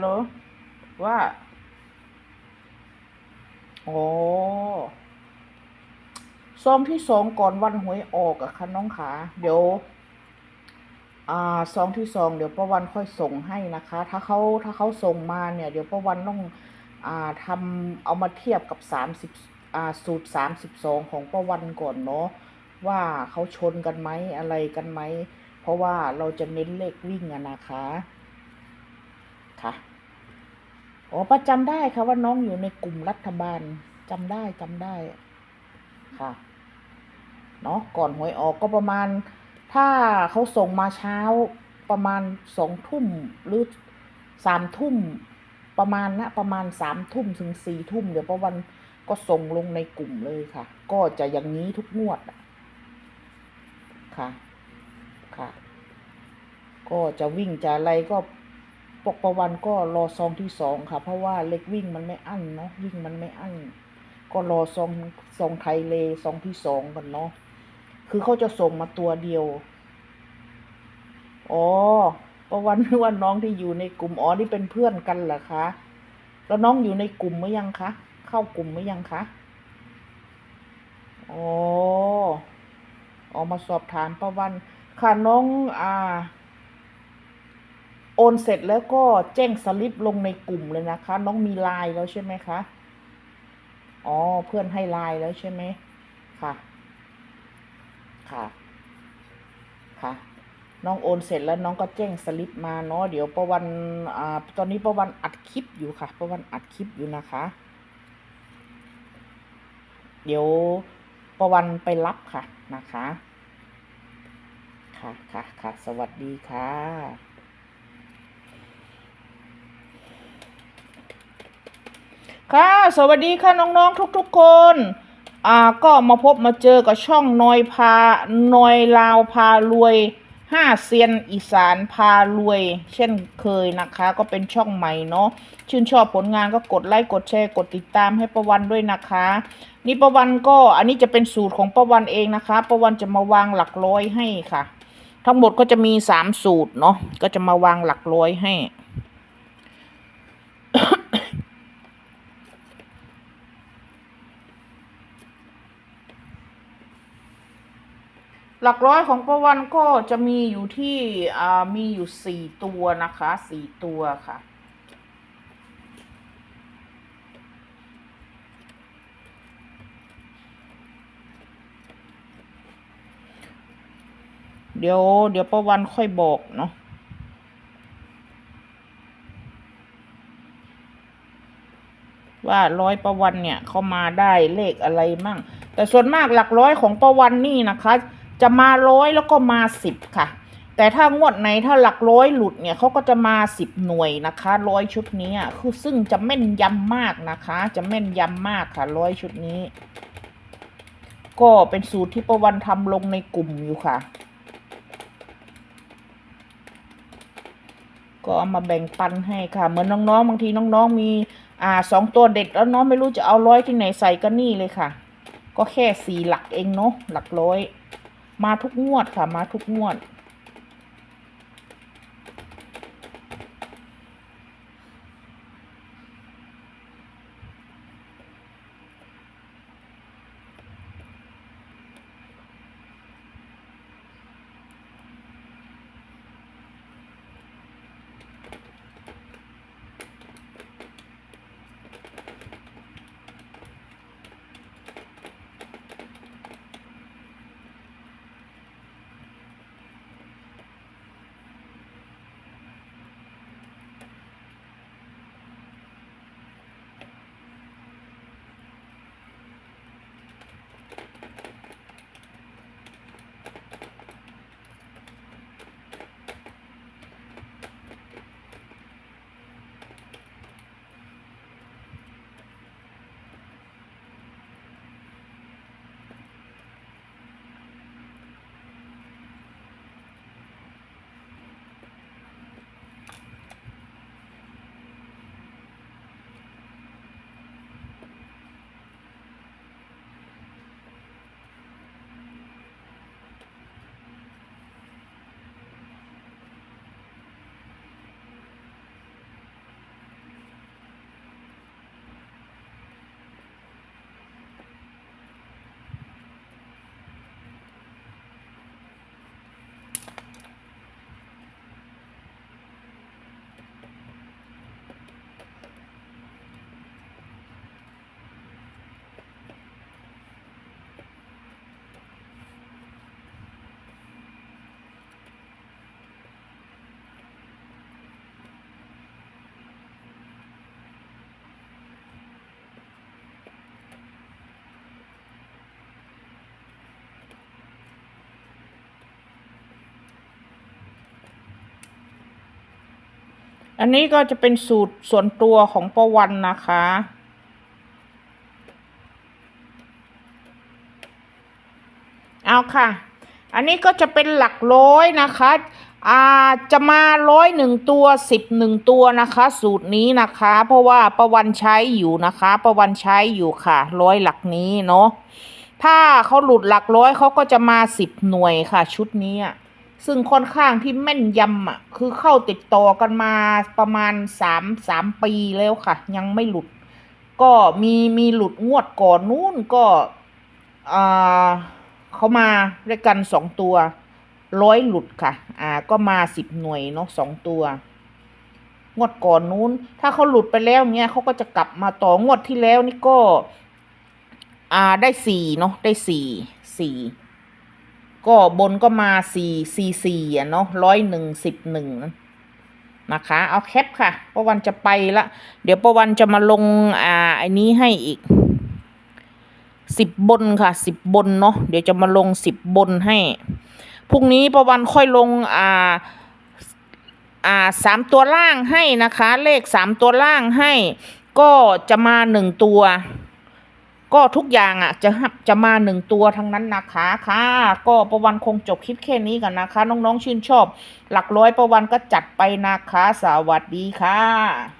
โลว่า โอ้ซองที่สองก่อนวันหวยออกอะค่ะน้องขา เดี๋ยว อ่าซองที่สองเดี๋ยวป้าวันค่อยส่งให้นะคะ ถ้าเขาถ้าเขาส่งมาเนี่ย เดี๋ยวป้าวันต้อง อ่าทำเอามาเทียบกับสามสิบอ่าสูตรสามสิบสองของป้าวันก่อนเนาะว่าเขาชนกันไหมอะไรกันไหม เพราะว่าเราจะเน้นเลขวิ่งอะนะคะค่ะ อ๋อประจำได้ค่ะว่าน้องอยู่ในกลุ่มรัฐบาลจำได้จำได้ค่ะเนาะก่อนหวยออกก็ประมาณ ถ้าเขาส่งมาเช้าประมาณสองทุ่มหรือสามทุ่มประมาณนะประมาณสามทุ่มถึงสี่ทุ่มเดี๋ยวประวันก็ส่งลงในกลุ่มเลยค่ะ ก็จะอย่างนี้ทุกงวดค่ะค่ะ ก็จะวิ่งจะอะไรก็ ปกประวันก็รอซองที่สองค่ะ เพราะว่าเล็กวิ่งมันไม่อั้นเนาะวิ่งมันไม่อั้นก็รอซองซองไทยเลซองที่สองกันเนาะคือเขาจะส่งมาตัวเดียว อ๋อประวันนึกว่าน้องที่อยู่ในกลุ่มอ๋อนี่เป็นเพื่อนกันเหรอคะ แล้วน้องอยู่ในกลุ่มหรือยังคะ เข้ากลุ่มหรือยังคะอ๋อออกมาสอบถามประวันค่ะน้องอ่า โอนเสร็จแล้วก็แจ้งสลิปลงในกลุ่มเลยนะคะ น้องมีไลน์แล้วใช่ไหมคะ อ๋อ เพื่อนให้ไลน์แล้วใช่ไหมค่ะ ค่ะ ค่ะ น้องโอนเสร็จแล้วน้องก็แจ้งสลิปมาเนาะ เดี๋ยวประวันอ่า ตอนนี้ประวันอัดคลิปอยู่ค่ะ ประวันอัดคลิปอยู่นะคะ เดี๋ยวประวันไปรับค่ะนะคะ ค่ะค่ะค่ะ สวัสดีค่ะ ค่ะ สวัสดีค่ะน้องๆทุกๆคน อ่าก็มาพบมาเจอกับช่องนอยพานอยลาวพารวยห้าเซียนอีสานพารวย เช่นเคยนะคะ ก็เป็นช่องใหม่เนาะชื่นชอบผลงานก็กดไลค์กดแชร์กดติดตามให้ประวันด้วยนะคะ นี่ประวันก็อันนี้จะเป็นสูตรของประวันเองนะคะประวันจะมาวางหลักร้อยให้ค่ะ ทั้งหมดก็จะมีสามสูตรเนาะก็จะมาวางหลักร้อยให้ หลักร้อยของประวันก็จะมีอยู่ที่มีอยู่สี่ตัวนะคะสี่ตัวค่ะ เดี๋ยวเดี๋ยวประวันค่อยบอกเนาะว่าร้อยประวันเนี่ยเขามาได้เลขอะไรมั่ง แต่ส่วนมากหลักร้อยของประวันนี่นะคะ จะมาร้อยแล้วก็มาสิบค่ะ แต่ถ้างวดไหนถ้าหลักร้อยหลุดเนี่ยเขาก็จะมาสิบหน่วยนะคะร้อยชุดนี้คือซึ่งจะแม่นยำมากนะคะ จะแม่นยำมากค่ะร้อยชุดนี้ ก็เป็นสูตรที่ประวันทำลงในกลุ่มอยู่ค่ะ ก็เอามาแบ่งปันให้ค่ะ เหมือนน้องๆบางทีน้องๆมีอ่าสองตัวเด็ดแล้วน้องไม่รู้จะเอาร้อยที่ไหนใส่ก็นี่เลยค่ะ ก็แค่สี่หลักเองเนาะหลักร้อย มาทุกงวดค่ะ มาทุกงวด อันนี้ก็จะเป็นสูตรส่วนตัวของประวันนะคะ เอาค่ะ อันนี้ก็จะเป็นหลักร้อยนะคะอาจะมาร้อยหนึ่งตัวสิบหนึ่งตัวนะคะ สูตรนี้นะคะ เพราะว่าประวันใช้อยู่นะคะประวันใช้อยู่ค่ะร้อยหลักนี้เนาะถ้าเขาหลุดหลักร้อยเขาก็จะมาสิบหน่วยค่ะ ชุดนี้อะ ซึ่งค่อนข้างที่แม่นยำอะ คือเข้าติดต่อกันมาประมาณสามสามปีแล้วค่ะ ยังไม่หลุด ก็มีมีหลุดงวดก่อนนู้นก็อ่าเขามาด้วยกันสองตัวร้อยหลุดค่ะ อ่า ก็มาสิบหน่วยเนาะสองตัว งวดก่อนนู้น ถ้าเขาหลุดไปแล้วเนี้ยเขาก็จะกลับมาต่องวดที่แล้วนี่ก็ อ่าได้สี่เนาะได้สี่สี่ ก็บนก็มาสี่สี่สี่อะเนาะร้อยหนึ่งสิบหนึ่งนะคะ เอาแคปค่ะประวันจะไปละ เดี๋ยวประวันจะมาลงอ่าอ้นี้ให้อีกสิบบนค่ะสิบบนเนาะเดี๋ยวจะมาลงสิบบนให้พรุ่งนี้ประวันค่อยลงอ่าอ่าสามตัวล่างให้นะคะ เลขสามตัวล่างให้ ก็จะมาหนึ่งตัว ก็ทุกอย่างอะจะจะมาหนึ่งตัวทั้งนั้นนะคะค่ะก็ประวันคงจบคลิปแค่นี้กันนะคะ น้องๆชื่นชอบ หลักร้อยประวันก็จัดไปนะคะ สวัสดีค่ะ